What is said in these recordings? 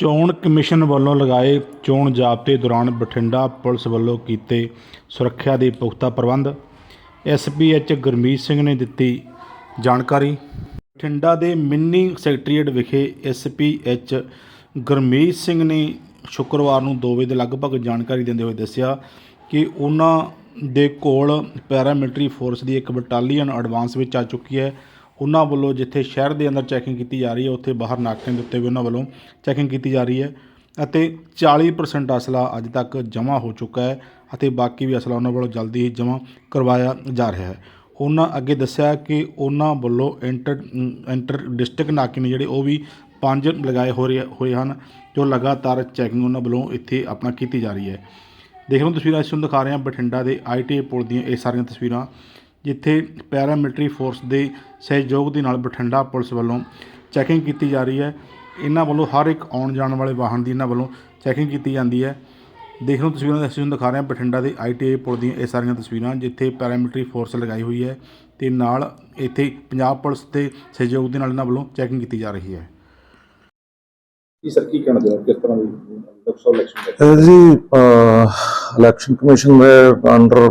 ਚੋਣ ਕਮਿਸ਼ਨ ਵੱਲੋਂ ਲਗਾਏ ਚੋਣ ਜ਼ਾਬਤੇ ਦੌਰਾਨ ਬਠਿੰਡਾ ਪੁਲਿਸ ਵੱਲੋਂ ਕੀਤੇ ਸੁਰੱਖਿਆ ਦੇ ਪੁਖਤਾ ਪ੍ਰਬੰਧ। ਐਸਪੀਐਚ ਗੁਰਮੀਤ ਸਿੰਘ ਨੇ ਦਿੱਤੀ ਜਾਣਕਾਰੀ। ਬਠਿੰਡਾ ਦੇ ਮਿੰਨੀ ਸੈਕਟਰੀਏਟ ਵਿਖੇ ਐਸਪੀਐਚ ਗੁਰਮੀਤ ਸਿੰਘ ਨੇ ਸ਼ੁੱਕਰਵਾਰ ਨੂੰ 2 ਵਜੇ ਦੇ ਲਗਭਗ ਜਾਣਕਾਰੀ ਦਿੰਦੇ ਹੋਏ ਦੱਸਿਆ ਕਿ ਉਹਨਾਂ ਦੇ ਕੋਲ ਪੈਰਾਮਿਲਟਰੀ ਫੋਰਸ ਦੀ ਇੱਕ ਬਟਾਲੀਅਨ ਐਡਵਾਂਸ ਵਿੱਚ ਆ ਚੁੱਕੀ ਹੈ। ਉਹਨਾਂ ਵੱਲੋਂ ਜਿੱਥੇ ਸ਼ਹਿਰ ਦੇ ਅੰਦਰ ਚੈਕਿੰਗ ਕੀਤੀ ਜਾ ਰਹੀ ਹੈ, ਉੱਥੇ ਬਾਹਰ ਨਾਕਿਆਂ ਦੇ ਉੱਤੇ ਵੀ ਉਹਨਾਂ ਵੱਲੋਂ ਚੈਕਿੰਗ ਕੀਤੀ ਜਾ ਰਹੀ ਹੈ ਅਤੇ 40% ਅਸਲਾ ਅੱਜ ਤੱਕ ਜਮ੍ਹਾਂ ਹੋ ਚੁੱਕਾ ਹੈ ਅਤੇ ਬਾਕੀ ਵੀ ਅਸਲਾ ਉਹਨਾਂ ਵੱਲੋਂ ਜਲਦੀ ਹੀ ਜਮ੍ਹਾਂ ਕਰਵਾਇਆ ਜਾ ਰਿਹਾ ਹੈ। ਉਹਨਾਂ ਅੱਗੇ ਦੱਸਿਆ ਕਿ ਉਹਨਾਂ ਵੱਲੋਂ ਇੰਟਰ ਇੰਟਰ ਡਿਸਟ੍ਰਿਕਟ ਨਾਕੇ ਨੇ ਜਿਹੜੇ ਉਹ ਵੀ ਪੰਜ ਲਗਾਏ ਹੋ ਰਹੇ, ਹੋਏ ਹਨ, ਜੋ ਲਗਾਤਾਰ ਚੈਕਿੰਗ ਉਹਨਾਂ ਵੱਲੋਂ ਇੱਥੇ ਆਪਣਾ ਕੀਤੀ ਜਾ ਰਹੀ ਹੈ। ਦੇਖ ਰਹੇ ਹੋ ਤਸਵੀਰਾਂ ਅਸੀਂ ਤੁਹਾਨੂੰ ਦਿਖਾ ਰਹੇ ਹਾਂ ਬਠਿੰਡਾ ਦੇ ਆਈਟੀ ਪੁਲ ਦੀਆਂ ਇਹ ਸਾਰੀਆਂ ਤਸਵੀਰਾਂ। ਜਿੱਥੇ ਪੈਰਾਮਿਲਟਰੀ ਫੋਰਸ ਦੇ ਸਹਿਯੋਗ ਦੇ ਨਾਲ ਬਠਿੰਡਾ ਪੁਲਿਸ ਵੱਲੋਂ ਚੈਕਿੰਗ ਕੀਤੀ ਜਾ ਰਹੀ ਹੈ। ਇਹਨਾਂ ਵੱਲੋਂ ਹਰ ਇੱਕ ਆਉਣ ਜਾਣ ਵਾਲੇ ਵਾਹਨ ਦੀ ਇਹਨਾਂ ਵੱਲੋਂ ਚੈਕਿੰਗ ਕੀਤੀ ਜਾਂਦੀ ਹੈ। ਦੇਖ ਲਓ ਤਸਵੀਰਾਂ ਅਸੀਂ ਦਿਖਾ ਰਹੇ ਹਾਂ ਬਠਿੰਡਾ ਦੇ ਆਈਟੀਆਈ ਪੁਲ ਦੀਆਂ ਇਹ ਸਾਰੀਆਂ ਤਸਵੀਰਾਂ, ਜਿੱਥੇ ਪੈਰਾਮਿਲਟਰੀ ਫੋਰਸ ਲਗਾਈ ਹੋਈ ਹੈ ਤੇ ਨਾਲ ਇੱਥੇ ਪੰਜਾਬ ਪੁਲਿਸ ਦੇ ਸਹਿਯੋਗ ਦੇ ਨਾਲ ਇਹਨਾਂ ਵੱਲੋਂ ਚੈਕਿੰਗ ਕੀਤੀ ਜਾ ਰਹੀ ਹੈ। ਜੀ ਸਰ, ਕੀ ਕਹਿਣਾ ਚਾਹੁੰਦੇ ਕਿਸ ਤਰ੍ਹਾਂ ਦੀ ਲੋਕ ਇਲੈਕਸ਼ਨ ਜੀ ਇਲੈਕਸ਼ਨ ਕਮਿਸ਼ਨ ਦੇ ਅੰਡਰ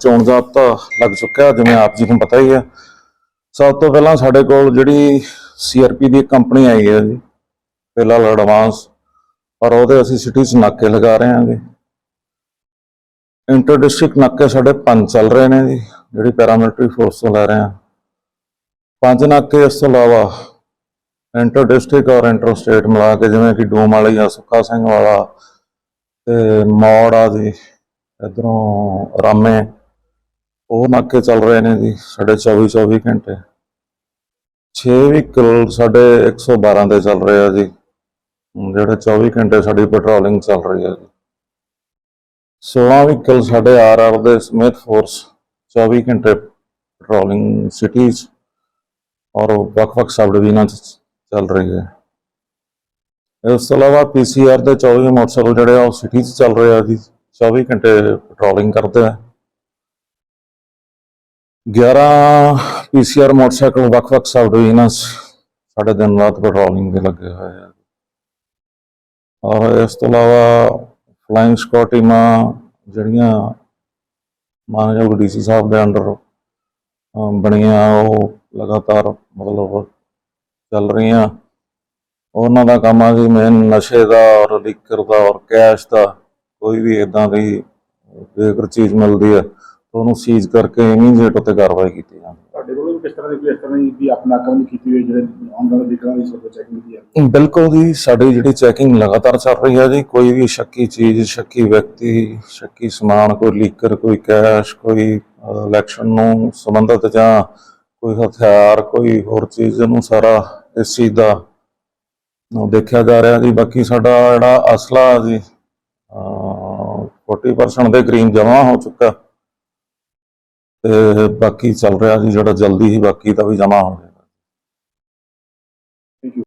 ਚੋਣ ਜ਼ਾਬਤਾ ਲੱਗ ਚੁੱਕਿਆ, ਜਿਵੇਂ ਆਪ ਜੀ ਨੂੰ ਪਤਾ ਹੀ ਹੈ। ਸਭ ਤੋਂ ਪਹਿਲਾਂ ਸਾਡੇ ਕੋਲ ਜਿਹੜੀ ਸੀਆਰਪੀ ਦੀ ਕੰਪਨੀ ਆਈ ਹੈ ਜੀ ਫਿਲਹਾਲ ਐਡਵਾਂਸ, ਪਰ ਉਹਦੇ ਅਸੀਂ ਸਿਟੀ 'ਚ ਨਾਕੇ ਲਗਾ ਰਹੇ ਹਾਂਗੇ ਇੰਟਰ ਡਿਸਟ੍ਰਿਕਟ ਨਾਕੇ ਸਾਡੇ ਪੰਜ ਚੱਲ ਰਹੇ ਨੇ ਜੀ, ਜਿਹੜੀ ਪੈਰਾਮਿਲਟਰੀ ਫੋਰਸ ਤੋਂ ਲੈ ਰਹੇ ਹਾਂ। ਪੰਜ ਨਾਕੇ ਇਸ ਤੋਂ ਇਲਾਵਾ ਇੰਟਰ ਡਿਸਟ੍ਰਿਕਟ ਔਰ ਇੰਟਰ ਸਟੇਟ ਮਿਲਾ ਕੇ ਜਿਵੇਂ ਕਿ ਡੂਮ ਵਾਲੀ ਆ, ਸੁੱਖਾ ਸਿੰਘ ਵਾਲਾ ਤੇ ਮੌੜ ਆ ਜੀ, ਇਧਰੋਂ ਰਾਮੇ, ਉਹ ਨਾਕੇ ਚੱਲ ਰਹੇ ਨੇ ਜੀ ਸਾਡੇ 24 24 ਘੰਟੇ। 6 ਵਹੀਕਲ ਸਾਡੇ 112 ਦੇ ਚੱਲ ਰਹੇ ਆ ਜੀ। ਜਿਹੜੇ 24 ਘੰਟੇ ਸਾਡੀ ਪੈਟਰੋਲਿੰਗ ਚੱਲ ਰਹੀ ਹੈ ਜੀ। 16 ਵਹੀਕਲ ਸਾਡੇ ਆਰਆਰ ਦੇ ਸਮੇਤ ਫੋਰਸ 24 ਘੰਟੇ ਪੈਟਰੋਲਿੰਗ ਸਿਟੀਜ਼ ਔਰ ਵੱਖ-ਵੱਖ ਸਬ ਡਿਵੀਜ਼ਨਾਂ 'ਚ ਚੱਲ ਰਹੀ ਹੈ। ਇਸ ਤੋਂ ਇਲਾਵਾ ਪੀਸੀਆਰ ਦੇ 24 ਮੋਟਰਸਾਈਕਲ ਜਿਹੜੇ ਆ ਉਹ ਸਿਟੀ 'ਚ ਚੱਲ ਰਹੇ ਆ ਜੀ। 24 ਘੰਟੇ ਪੈਟਰੋਲਿੰਗ ਕਰਦੇ ਆ। 11 ਪੀਸੀਆਰ ਮੋਟਰਸਾਈਕਲ ਵੱਖ-ਵੱਖ ਸਬ ਡਿਵੀਜ਼ਨਾਂ 'ਚ ਸਾਡੇ ਦਿਨ ਰਾਤ ਪੈਟਰੋਲਿੰਗ ਦੇ ਲੱਗੇ ਹੋਏ ਆ। ਔਰ ਇਸ ਤੋਂ ਇਲਾਵਾ ਫਲਾਈਂਗ ਸਕੁਆਡ ਟੀਮਾਂ ਜਿਹੜੀਆਂ ਮਾਨਯੋਗ ਡੀਸੀ ਸਾਹਿਬ ਦੇ ਅੰਡਰ ਬਣੀਆਂ, ਉਹ ਲਗਾਤਾਰ ਮਤਲਬ ਚੱਲ ਰਹੀਆਂ। ਉਹਨਾਂ ਦਾ ਕੰਮ ਆ ਜੀ ਮੇਨ ਨਸ਼ੇ ਦਾ ਔਰ ਲਿਕਰ ਦਾ ਔਰ ਕੈਸ਼ ਦਾ ਕੋਈ ਵੀ ਇਦਾਂ ਦੀ ਜੇਕਰ ਚੀਜ਼ ਮਿਲਦੀ ਹੈ ਤਾਂ ਉਹਨੂੰ ਸੀਜ਼ ਕਰਕੇ ਇਮੀਡੀਏਟ ਉੱਤੇ ਕਾਰਵਾਈ ਕੀਤੀ ਜਾਂਦੀ ਤੁਹਾਡੇ ਵੱਲੋਂ ਵੀ ਕਿਸ ਤਰ੍ਹਾਂ ਦੀ ਕੋਈ ਇਸ ਤਰ੍ਹਾਂ ਦੀ ਵੀ ਆਪਣਾ ਕੰਮ ਨਹੀਂ ਕੀਤੀ ਹੋਈ ਜਿਹੜੇ ਵਾਲੇ ਵਹੀਕਲਾਂ ਦੀ ਸਭ ਚੈਕਿੰਗ ਕੀਤੀ ਹੈ ਹੈ ਬਿਲਕੁਲ ਜੀ ਸਾਡੀ ਜਿਹੜੀ ਚੈਕਿੰਗ ਲਗਾਤਾਰ ਚੱਲ ਰਹੀ ਹੈ ਜੀ ਕੋਈ ਵੀ ਸ਼ੱਕੀ ਚੀਜ਼ ਸ਼ੱਕੀ ਵਿਅਕਤੀ ਸ਼ੱਕੀ ਸਮਾਨ ਕੋਈ ਲੀਕਰ ਕੋਈ ਕੈਸ਼ ਕੋਈ ਇਲੈਕਸ਼ਨ ਨੂੰ ਸੰਬੰਧਿਤ ਜਾਂ ਕੋਈ ਹਥਿਆਰ ਕੋਈ ਹੋਰ ਚੀਜ਼ ਨੂੰ ਸਾਰਾ ਇਸ ਚੀਜ਼ ਦਾ ਦੇਖਿਆ ਜਾ ਰਿਹਾ ਜੀ। ਬਾਕੀ ਸਾਡਾ ਜਿਹੜਾ ਅਸਲਾ ਜੀ, ਅਹ 40% ਦੇ ਕਰੀਮ ਜਮ੍ਹਾਂ ਹੋ ਚੁੱਕਾ। ਤੇ ਬਾਕੀ ਚੱਲ ਰਿਹਾ ਜੀ, ਜਿਹੜਾ ਜਲਦੀ ਹੀ ਬਾਕੀ ਦਾ ਵੀ ਜਮਾ ਹੋ ਜਾਏਗਾ